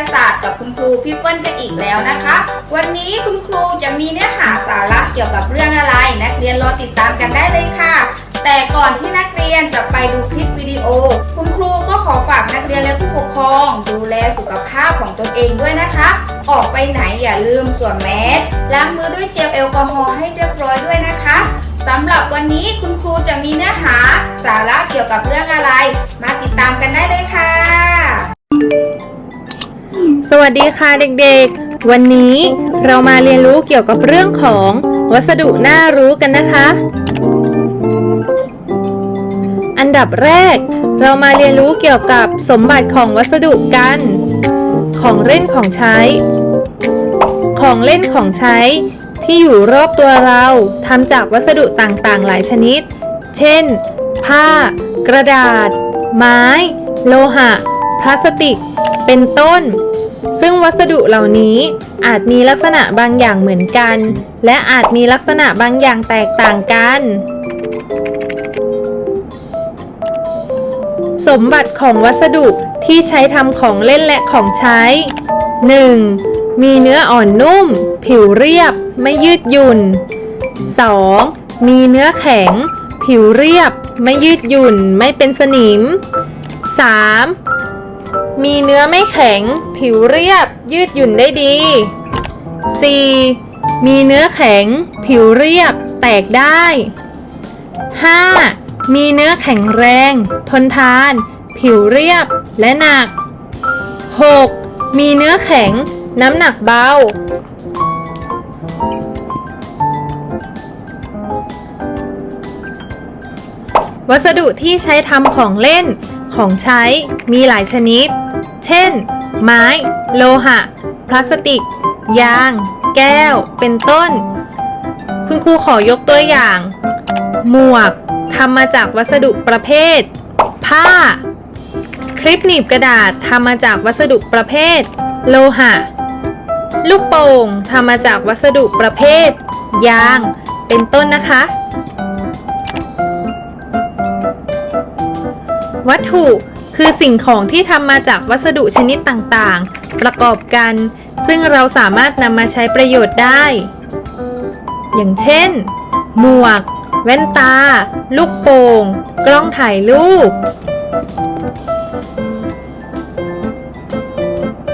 าศาสตร์กับคุณครูพี่เปิ้ลกันอีกแล้วนะคะ วันนี้คุณครูจะมีเนื้อหาสาระเกี่ยวกับเรื่องอะไร นักเรียนรอติดตามกันได้เลยค่ะ แต่ก่อนที่นักเรียนจะไปดูคลิปวิดีโอ คุณครูก็ขอฝากนักเรียนและผู้ปกครอง ดูแลสุขภาพของตนเองด้วยนะคะ ออกไปไหนอย่าลืมสวมแมสล้างมือด้วยเจลแอลกอฮอล์ให้เรียบร้อยด้วยนะคะสำหรับวันนี้คุณครูจะมีเนื้อหาสาระเกี่ยวกับเรื่องอะไร มาติดตามกันได้เลยค่ะ สวัสดีค่ะเด็กๆ วันนี้เรามาเรียนรู้เกี่ยวกับเรื่องของวัสดุน่ารู้กันนะคะ อันดับแรก เรามาเรียนรู้เกี่ยวกับสมบัติของวัสดุกัน ของเล่นของใช้ ของเล่นของใช้ ที่อยู่รอบตัวเราทำจากวัสดุต่างๆ หลายชนิด เช่น ผ้า กระดาษ ไม้ โลหะ พลาสติก เป็นต้น ซึ่งวัสดุเหล่านี้อาจมีลักษณะบางอย่างเหมือนกัน และอาจมีลักษณะบางอย่างแตกต่างกัน สมบัติของวัสดุที่ใช้ทำของเล่นและของใช้ 1. มีเนื้ออ่อนนุ่ม ผิวเรียบ ไม่ยืดหยุ่น 2. มีเนื้อแข็ง ผิวเรียบ ไม่ยืดหยุ่น ไม่เป็นสนิม 3. มีเนื้อไม่แข็ง ผิวเรียบ ยืดหยุ่นได้ดี 4. มีเนื้อแข็ง ผิวเรียบ แตกได้ 5. มีเนื้อแข็งแรง ทนทาน ผิวเรียบและหนัก 6. มีเนื้อแข็ง น้ำหนักเบา วัสดุที่ใช้ทำของเล่น ของใช้มีหลายชนิด เช่น ไม้ โลหะ พลาสติก ยาง แก้ว เป็นต้น คุณครูขอยกตัวอย่าง หมวกทำมาจากวัสดุประเภท ผ้า คลิปหนีบกระดาษทำมาจากวัสดุประเภท โลหะ ลูกโป่งทำมาจากวัสดุประเภท ยาง เป็นต้นนะคะ วัตถุคือสิ่งของที่ทำมาจากวัสดุชนิดต่างๆ ประกอบกัน ซึ่งเราสามารถนำมาใช้ประโยชน์ได้ อย่างเช่น หมวก แว่นตา ลูกโป่ง กล้องถ่ายรูป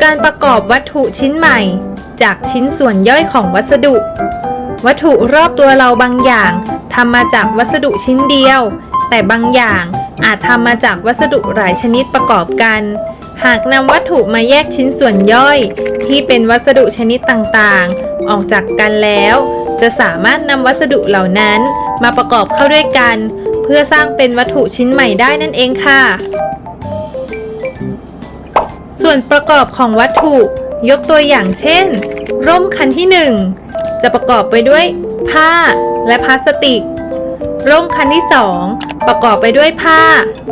การประกอบวัตถุชิ้นใหม่ จากชิ้นส่วนย่อยของวัสดุ วัตถุรอบตัวเราบางอย่างทำมาจากวัสดุชิ้นเดียว แต่บางอย่างอาจทำมาจากวัสดุหลายชนิดประกอบกัน หากนำวัตถุมาแยกชิ้นส่วนย่อย ที่เป็นวัสดุชนิดต่างๆ ออกจากกันแล้ว จะสามารถนำวัสดุเหล่านั้นมาประกอบเข้าด้วยกัน เพื่อสร้างเป็นวัตถุชิ้นใหม่ได้นั่นเองค่ะ ส่วนประกอบของวัตถุยกตัวอย่างเช่น ร่มคันที่ 1 จะประกอบไปด้วยผ้าและพลาสติก ร่มคันที่ 2 ประกอบไปด้วยผ้า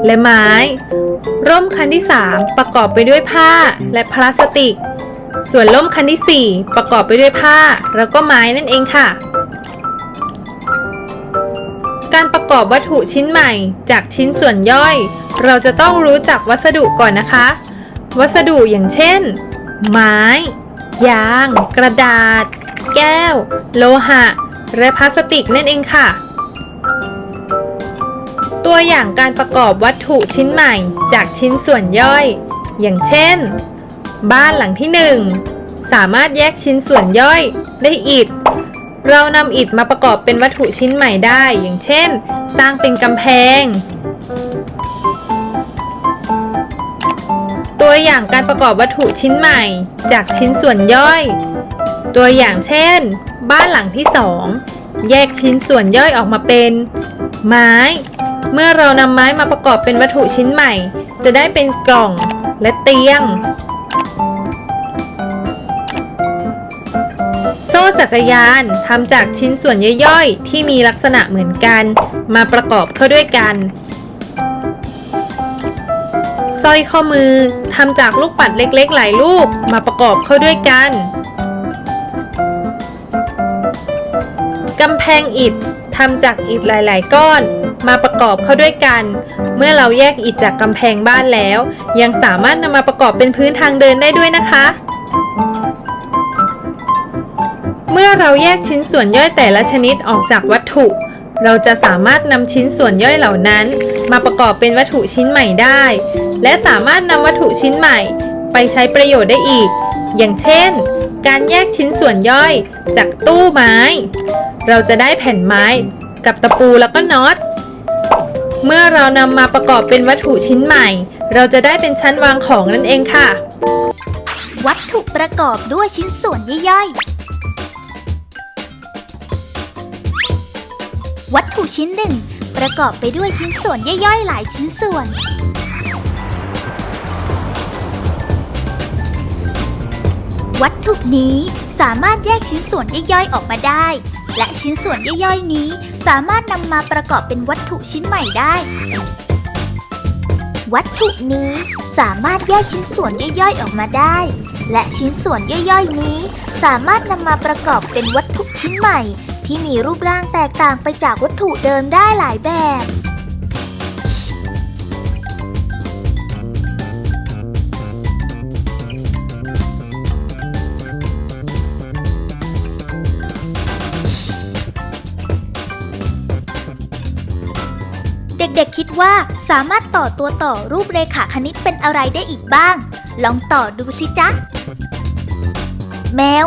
และไม้ ร่มคันที่ 3 ประกอบไปด้วยผ้าและพลาสติก ส่วนร่มคันที่ 4 ประกอบไปด้วยผ้าแล้วก็ไม้นั่นเองค่ะ การประกอบวัตถุชิ้นใหม่ จากชิ้นส่วนย่อย เราจะต้องรู้จักวัสดุก่อนนะคะ วัสดุอย่างเช่น ไม้ ยาง กระดาษ แก้ว โลหะ และพลาสติกนั่นเองค่ะ ตัวอย่างการประกอบวัตถุชิ้นใหม่จากชิ้นส่วนย่อย อย่างเช่น บ้านหลังที่ 1 สามารถแยกชิ้นส่วนย่อยได้อิฐ เรานำอิฐมาประกอบเป็นวัตถุชิ้นใหม่ได้ อย่างเช่น สร้างเป็นกำแพง ตัวอย่างการประกอบวัตถุชิ้นใหม่จากชิ้นส่วนย่อย ตัวอย่างเช่น บ้านหลังที่ 2 แยกชิ้นส่วนย่อยออกมาเป็น ไม้ เมื่อเรานำไม้มาประกอบเป็นวัตถุชิ้นใหม่ จะได้เป็นกล่องและเตียง โซ่จักรยานทำจากชิ้นส่วนย่อยๆ ที่มีลักษณะเหมือนกัน มาประกอบเข้าด้วยกันสร้อยข้อมือทำจากลูกปัดเล็กๆ หลายลูกมาประกอบเข้าด้วยกัน กำแพงอิฐทำจากอิฐหลาย ๆ ก้อน มาประกอบเข้าด้วยกัน เมื่อเราแยกอิฐจากกำแพงบ้านแล้ว ยังสามารถนำมาประกอบเป็นพื้นทางเดินได้ด้วยนะคะ เมื่อเราแยกชิ้นส่วนย่อยแต่ละชนิดออกจากวัตถุ เราจะสามารถนำชิ้นส่วนย่อยเหล่านั้น มาประกอบเป็นวัตถุชิ้นใหม่ได้ และสามารถนำวัตถุชิ้นใหม่ ไปใช้ประโยชน์ได้อีก อย่างเช่นการแยกชิ้นส่วนย่อยจากตู้ไม้ เราจะได้แผ่นไม้กับตะปูแล้วก็น็อต เมื่อเรานำมาประกอบเป็นวัตถุชิ้นใหม่ เราจะได้เป็นชั้นวางของนั่นเองค่ะ วัตถุประกอบด้วยชิ้นส่วนย่อยๆ วัตถุชิ้นหนึ่งประกอบไปด้วยชิ้นส่วนย่อยๆ หลายชิ้นส่วน วัตถุนี้สามารถแยกชิ้นส่วนย่อยๆ ออกมาได้ และชิ้นส่วนย่อยๆนี้ สามารถนำมาประกอบเป็นวัตถุชิ้นใหม่ได้ วัตถุนี้สามารถแยกชิ้นส่วนย่อยๆออกมาได้ และชิ้นส่วนย่อยๆนี้ สามารถนำมาประกอบเป็นวัตถุชิ้นใหม่ ที่มีรูปร่างแตกต่างไปจากวัตถุเดิมได้หลายแบบ ด็กๆคิดว่าสามารถต่อตัวต่อรูปเรขาคณิตเป็นอะไรได้อีกบ้าง ลองต่อดูสิจ๊ะ แมว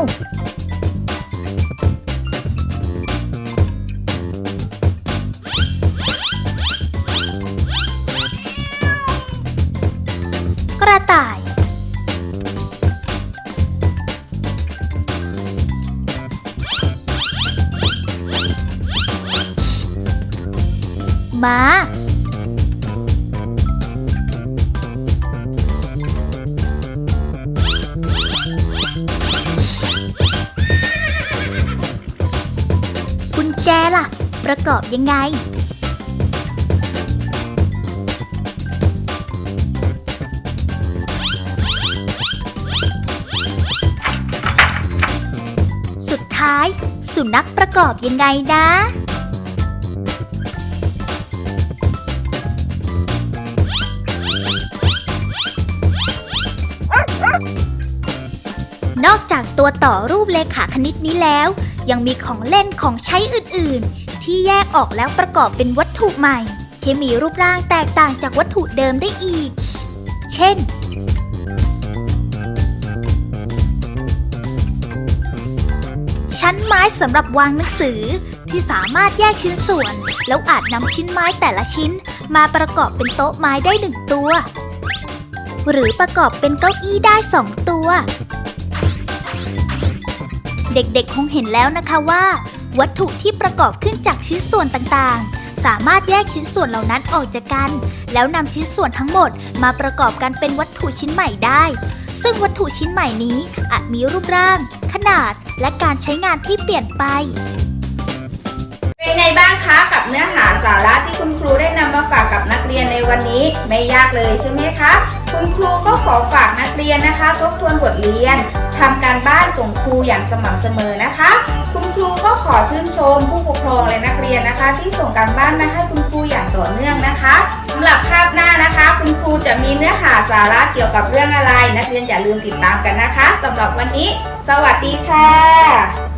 กระต่าย ม้า ประกอบยังไง สุดท้าย สุนัขประกอบยังไงนะนอกจากตัวต่อรูปเลขาคณิตนี้แล้ว ยังมีของเล่นของใช้อื่น ๆ ที่แยกออกแล้วประกอบเป็นวัตถุใหม่ ที่มีรูปร่างแตกต่างจากวัตถุเดิมได้อีก เช่น ชั้นไม้สำหรับวางหนังสือที่สามารถแยกชิ้นส่วน แล้วอาจนำชิ้นไม้แต่ละชิ้น มาประกอบเป็นโต๊ะไม้ได้หนึ่งตัว หรือประกอบเป็นเก้าอี้ได้สองตัว เด็กๆคงเห็นแล้วนะคะว่า วัตถุที่ประกอบขึ้นจากชิ้นส่วนต่างๆ สามารถแยกชิ้นส่วนเหล่านั้นออกจากกัน แล้วนำชิ้นส่วนทั้งหมดมาประกอบกันเป็นวัตถุชิ้นใหม่ได้ ซึ่งวัตถุชิ้นใหม่นี้อาจมีรูปร่าง ขนาด และการใช้งานที่เปลี่ยนไป เป็นไงบ้างคะกับเนื้อหาสาระที่คุณครูได้นำมาฝากกับนักเรียนในวันนี้ ไม่ยากเลยใช่ไหมคะ คุณครูก็ขอฝากนักเรียนนะคะ ทบทวนบทเรียนทำการบ้านส่งครูอย่างสม่ำเสมอนะคะ คุณครูก็ขอชื่นชม ผู้ปกครองและนักเรียนนะคะ ที่ส่งการบ้านมาให้คุณครูอย่างต่อเนื่องนะคะสำหรับคาบหน้านะคะ คุณครูจะมีเนื้อหาสาระเกี่ยวกับเรื่องอะไร นักเรียนอย่าลืมติดตามกันนะคะสำหรับวันนี้ สวัสดีค่ะ